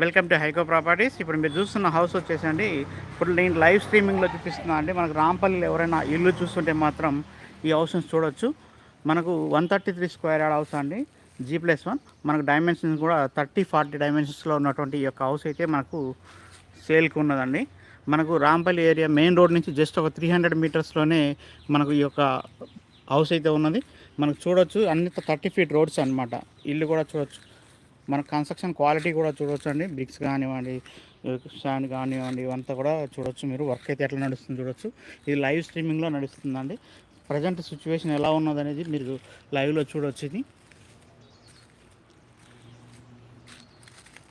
Welcome to హైకో properties. ఇప్పుడు మీరు చూస్తున్న హౌస్ వచ్చేసండి. ఇప్పుడు నేను లైవ్ స్ట్రీమింగ్లో చూపిస్తున్నా అండి మనకు రాంపల్లిలో ఎవరైనా ఇల్లు చూస్తుంటే మాత్రం ఈ హౌస్ని చూడొచ్చు. మనకు one thirty three square yard house అండి. జీ ప్లస్ వన్ మనకు డైమెన్షన్స్ కూడా థర్టీ ఫార్టీ డైమెన్షన్స్లో ఉన్నటువంటి ఈ యొక్క హౌస్ అయితే మనకు సేల్కి ఉన్నదండి. మనకు రాంపల్లి ఏరియా మెయిన్ రోడ్ నుంచి జస్ట్ ఒక త్రీ హండ్రెడ్ మీటర్స్లోనే మనకు ఈ యొక్క హౌస్ అయితే ఉన్నది. మనకు చూడొచ్చు. అన్ని థర్టీ ఫీట్ రోడ్స్ అనమాట ఇల్లు కూడా చూడొచ్చు. మన కన్స్ట్రక్షన్ క్వాలిటీ కూడా చూడొచ్చు అండి బ్రిక్స్ కానివ్వండి స్టాండ్ కానివ్వండి ఇవంతా కూడా చూడొచ్చు మీరు. వర్క్ అయితే ఎట్లా నడుస్తుంది చూడొచ్చు. ఇది లైవ్ స్ట్రీమింగ్లో నడుస్తుందండి. ప్రజెంట్ సిచ్యువేషన్ ఎలా ఉన్నదనేది మీరు లైవ్లో చూడొచ్చు ఇది.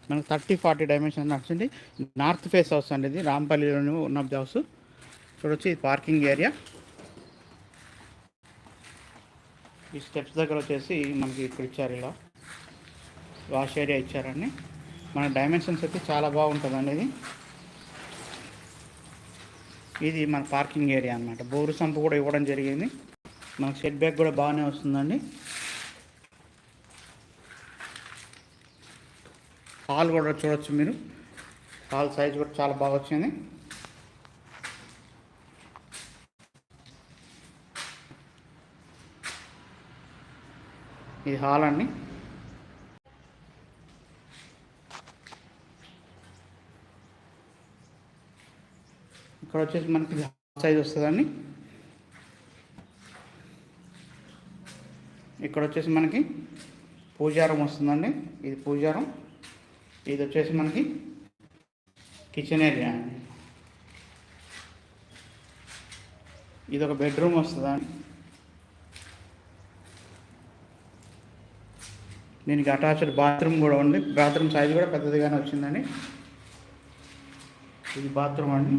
మనకు థర్టీ ఫార్టీ డైమెన్షన్ నడిచింది నార్త్ ఫేస్ హౌస్ అండి ఇది. రాంపల్లిలోని ఉన్న హౌస్ చూడొచ్చు ఇది పార్కింగ్ ఏరియా ఈ స్టెప్స్ దగ్గర వచ్చేసి మనకి ఇక్కడ ఇచ్చారు ఇలా. వాష్ ఏరియా ఇచ్చారండి. మన డైమెన్షన్స్ అయితే చాలా బాగుంటుందండి ఇది. ఇది మన పార్కింగ్ ఏరియా అన్నమాట. బోరు సంపు కూడా ఇవ్వడం జరిగింది. మనకు షెడ్ బ్యాక్ కూడా బాగానే వస్తుందండి. హాల్ కూడా చూడొచ్చు మీరు. హాల్ సైజ్ కూడా చాలా బాగా వచ్చింది. ఇది హాల్ అండి. ఇక్కడ వచ్చేసి మనకి సైజ్ వస్తుందండి. ఇక్కడ వచ్చేసి మనకి పూజారం వస్తుందండి. ఇది పూజారం. ఇది వచ్చేసి మనకి కిచెన్ ఏరియా అండి. ఇది ఒక బెడ్రూమ్ వస్తుందండి. దీనికి అటాచ్డ్ బాత్రూమ్ కూడా ఉంది. బాత్రూమ్ సైజ్ కూడా పెద్దదిగానే వచ్చిందండి. ఇది బాత్రూమ్ అండి.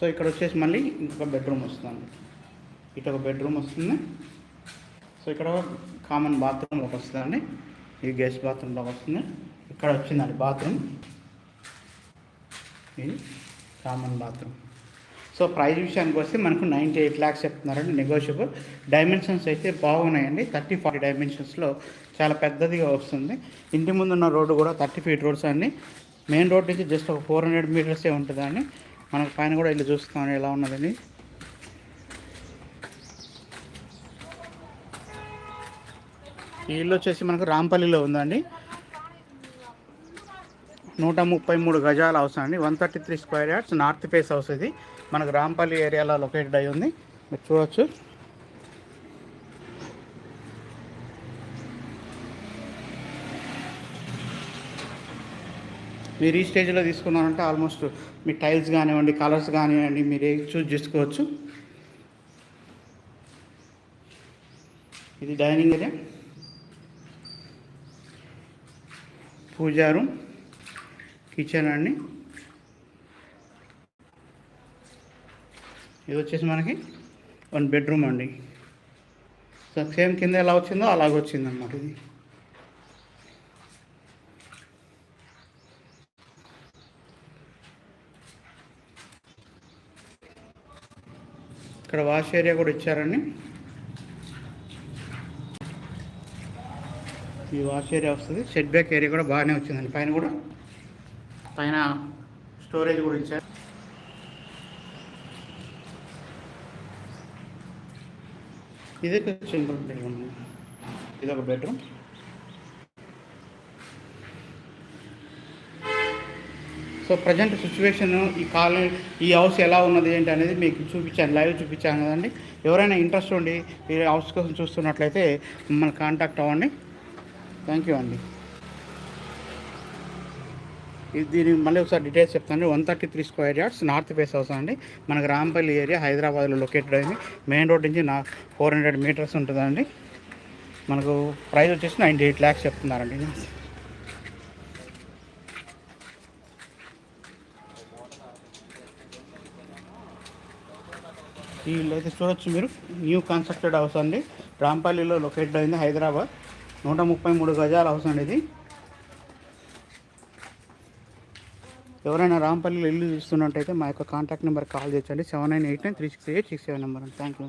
సో ఇక్కడ వచ్చేసి మళ్ళీ ఇంకొక బెడ్రూమ్ వస్తుంది. ఇటు ఒక బెడ్రూమ్ వస్తుంది. సో ఇక్కడ కామన్ బాత్రూమ్ ఒకటి వస్తుందండి. ఇది గెస్ట్ బాత్రూమ్ ఒకటి వస్తుంది. ఇక్కడ వచ్చిందండి బాత్రూమ్ ఇది కామన్ బాత్రూమ్ సో ప్రైస్ విషయానికి వస్తే మనకు నైంటీ ఎయిట్ ల్యాక్స్ చెప్తున్నారండి నెగోషియబుల్ డైమెన్షన్స్ అయితే బాగున్నాయండి. థర్టీ ఫార్టీ డైమెన్షన్స్లో చాలా పెద్దదిగా వస్తుంది. ఇంటి ముందు ఉన్న రోడ్డు కూడా థర్టీ ఫీట్ రోడ్స్ అండి. మెయిన్ రోడ్ నుంచి జస్ట్ ఒక ఫోర్ హండ్రెడ్ మీటర్సే ఉంటుందండి. మనకు పైన కూడా ఇల్లు చూస్తాం ఎలా ఉన్నదని. ఈ ఇల్లు వచ్చేసి మనకు రాంపల్లిలో ఉందండి. నూట ముప్పై మూడు గజాల హౌస్ అండి. One thirty three square yards north face house ఇది. మనకు రాంపల్లి ఏరియాలో లొకేటెడ్ అయి ఉంది. మీరు చూడవచ్చు మీరు ఈ స్టేజ్లో తీసుకున్నారంటే ఆల్మోస్ట్ మీ టైల్స్ కానివ్వండి కలర్స్ కానివ్వండి మీరు ఏ చూస్ చేసుకోవచ్చు. ఇది dining area. Pooja room kitchen అండి. ఇది వచ్చేసి మనకి వన్ బెడ్రూమ్ అండి. సో సేమ్ కింద ఎలా వచ్చిందో అలాగ వచ్చిందన్నమాట ఇది. ఇక్కడ వాష్ ఏరియా కూడా ఇచ్చారండి. ఈ వాష్ ఏరియా వస్తుంది. షెడ్ బ్యాక్ ఏరియా కూడా బాగానే వచ్చిందండి. పైన కూడా పైన స్టోరేజ్ కూడా ఇచ్చారు. ఇదే సింపుల్ బెడ్రూమ్ ఇది ఒక బెడ్రూమ్. సో ప్రజెంట్ సిచ్యువేషన్ ఈ కాలనీ ఈ హౌస్ ఎలా ఉన్నది ఏంటి అనేది మీకు చూపించాను లైవ్ చూపించాను కదండి. ఎవరైనా ఇంట్రెస్ట్ ఉండి ఈ హౌస్ కోసం చూస్తున్నట్లయితే మిమ్మల్ని కాంటాక్ట్ అవ్వండి. థ్యాంక్ యూ అండి. ఇది దీనికి మళ్ళీ ఒకసారి డీటెయిల్స్ చెప్తాను. One thirty three square yards north face house అండి. మనకు రాంపల్లి ఏరియా హైదరాబాద్లో లొకేటెడ్ అయింది. మెయిన్ రోడ్ నుంచి నా ఫోర్ హండ్రెడ్ మీటర్స్ ఉంటుందండి. మనకు ప్రైస్ వచ్చేసి నైంటీ ఎయిట్ ల్యాక్స్ చెప్తున్నారండి. అయితే చూడొచ్చు మీరు. న్యూ కన్స్ట్రక్టెడ్ హౌస్ అండి. రాంపల్లిలో లొకేట్ అయింది హైదరాబాద్. నూట ముప్పై మూడు గజాల హౌస్ అండి ఇది. ఎవరైనా రాంపల్లిలో ఇల్లు చూస్తున్నట్టయితే మా యొక్క కాంటాక్ట్ నెంబర్ కాల్ చేయండి. Seven nine eight nine three six eight six seven number అండి. Thank you